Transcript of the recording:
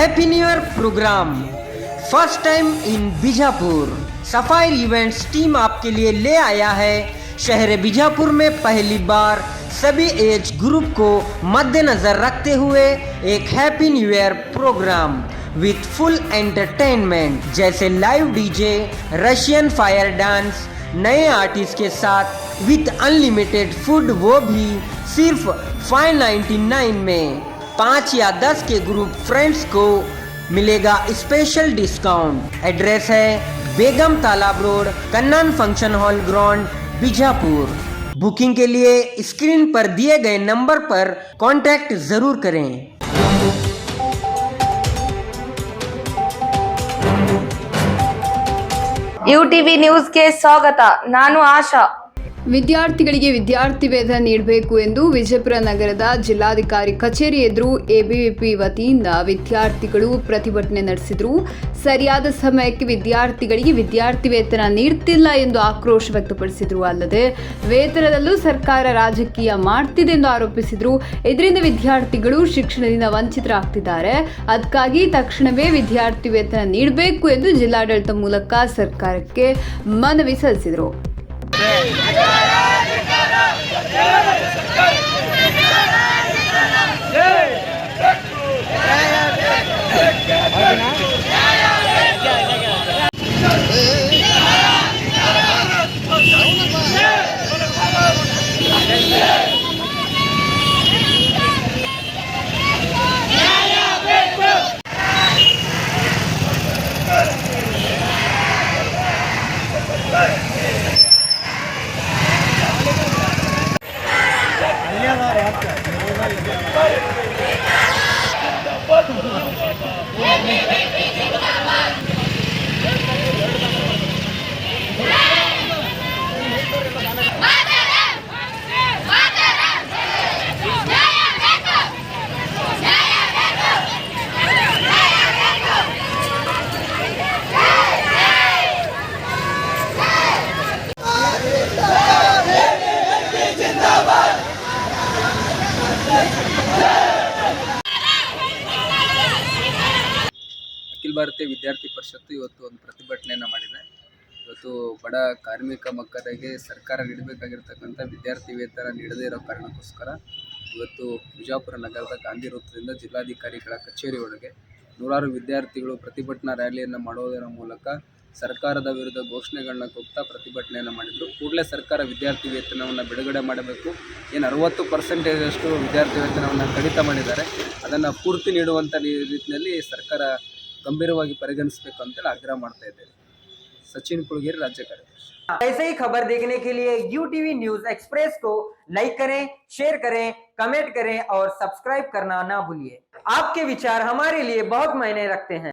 Happy new year programme first time in Bijapur Sapphire events team आपके लिए ले आया है शहर बीजापुर में पहली बार सभी एज ग्रुप को मद्देनज़र रखते हुए एक happy new year programme with full entertainment जैसे live DJ Russian fire dance नए आर्टिस्ट के साथ विथ अनलिमिटेड फूड वो भी सिर्फ 599 में पाँच या दस के ग्रुप फ्रेंड्स को मिलेगा स्पेशल डिस्काउंट एड्रेस है Begum Talab road Kannan function hall ground Bijapur booking के लिए स्क्रीन पर दिए गए नंबर पर कांटेक्ट जरूर करें यू टीवी न्यूज के स्वागत नानु आशा ವಿದ್ಯಾರ್ಥಿಗಳಿಗೆ ವಿದ್ಯಾರ್ಥಿ ವೇತನ ನೀಡಬೇಕು ಎಂದು ವಿಜಯಪುರ ನಗರದ ಜಿಲ್ಲಾಧಿಕಾರಿ ಕಚೇರಿ ಎದುರು ಎಬಿವಿಪಿ ವತಿಯಿಂದ ವಿದ್ಯಾರ್ಥಿಗಳು ಪ್ರತಿಭಟನೆ ನಡೆಸಿದರು ಸರಿಯಾದ ಸಮಯಕ್ಕೆ ವಿದ್ಯಾರ್ಥಿಗಳಿಗೆ ವಿದ್ಯಾರ್ಥಿ ವೇತನ ನೀಡ್ತಿಲ್ಲ ಎಂದು ಆಕ್ರೋಶ ವ್ಯಕ್ತಪಡಿಸಿದರು ಅಲ್ಲದೆ ವೇತನದಲ್ಲೂ ಸರ್ಕಾರ ರಾಜಕೀಯ ಮಾಡ್ತಿದೆ ಎಂದು ಆರೋಪಿಸಿದರು ಇದರಿಂದ ವಿದ್ಯಾರ್ಥಿಗಳು ಶಿಕ್ಷಣದಿಂದ ವಂಚಿತರಾಗ್ತಿದ್ದಾರೆ ಅದಕ್ಕಾಗಿ ತಕ್ಷಣವೇ ವಿದ್ಯಾರ್ಥಿ ವೇತನ ನೀಡಬೇಕು ಎಂದು ಜಿಲ್ಲಾಡಳಿತ ಮೂಲಕ ಸರ್ಕಾರಕ್ಕೆ ಮನವಿ ಸಲ್ಲಿಸಿದರು Hey! ಭಾರತೀಯ ವಿದ್ಯಾರ್ಥಿ ಪರಿಷತ್ತು ಇವತ್ತು ಒಂದು ಪ್ರತಿಭಟನೆಯನ್ನು ಮಾಡಿದೆ ಇವತ್ತು ಬಡ ಕಾರ್ಮಿಕ ಮಕ್ಕಳಿಗೆ ಸರ್ಕಾರ ನೀಡಬೇಕಾಗಿರ್ತಕ್ಕಂಥ ವಿದ್ಯಾರ್ಥಿ ವೇತನ ನೀಡದೇ ಇರೋ ಕಾರಣಕ್ಕೋಸ್ಕರ ಇವತ್ತು ಬಿಜಾಪುರ ನಗರದ ಗಾಂಧಿ ವೃತ್ತದಿಂದ ಜಿಲ್ಲಾಧಿಕಾರಿಗಳ ಕಚೇರಿ ಒಳಗೆ ನೂರಾರು ವಿದ್ಯಾರ್ಥಿಗಳು ಪ್ರತಿಭಟನಾ ರ್ಯಾಲಿಯನ್ನು ಮಾಡೋದರ ಮೂಲಕ ಸರ್ಕಾರದ ವಿರುದ್ಧ ಘೋಷಣೆಗಳನ್ನ ಕೊಡ್ತಾ ಪ್ರತಿಭಟನೆಯನ್ನು ಮಾಡಿದರು ಕೂಡಲೇ ಸರ್ಕಾರ ವಿದ್ಯಾರ್ಥಿ ವೇತನವನ್ನು ಬಿಡುಗಡೆ ಮಾಡಬೇಕು ಏನು ಅರವತ್ತು ಪರ್ಸೆಂಟೇಜಷ್ಟು ವಿದ್ಯಾರ್ಥಿ ವೇತನವನ್ನು ಕಡಿತ ಮಾಡಿದ್ದಾರೆ ಅದನ್ನು ಪೂರ್ತಿ ನೀಡುವಂಥ ರೀತಿಯಲ್ಲಿ ಸರ್ಕಾರ गंभीरವಾಗಿ ಪರಿಗಣಿಸಬೇಕು ಅಂತಲೇ आग्रह ಮಾಡುತ್ತಿದ್ದಾರೆ ಸಚಿನ್ ಕುಲಗಿರ್ ರಾಜ್ಯ ಕಾರ್ಯದರ್ಶಿ. ಐಸೆಹಿ ಖಬರ್ دیکھنےಕ್ಕೆ ಲಿಯ ಯು ಟಿವಿ ನ್ಯೂಸ್ ಎಕ್ಸ್‌ಪ್ರೆಸ್ ಕೋ ಲೈಕ್ کریں แชร์ کریں ಕಾಮೆಂಟ್ کریں اور سبسکرائب کرنا نہ بھولیں۔ آپ کے ਵਿਚار ہمارے لیے بہت मायने रखते हैं।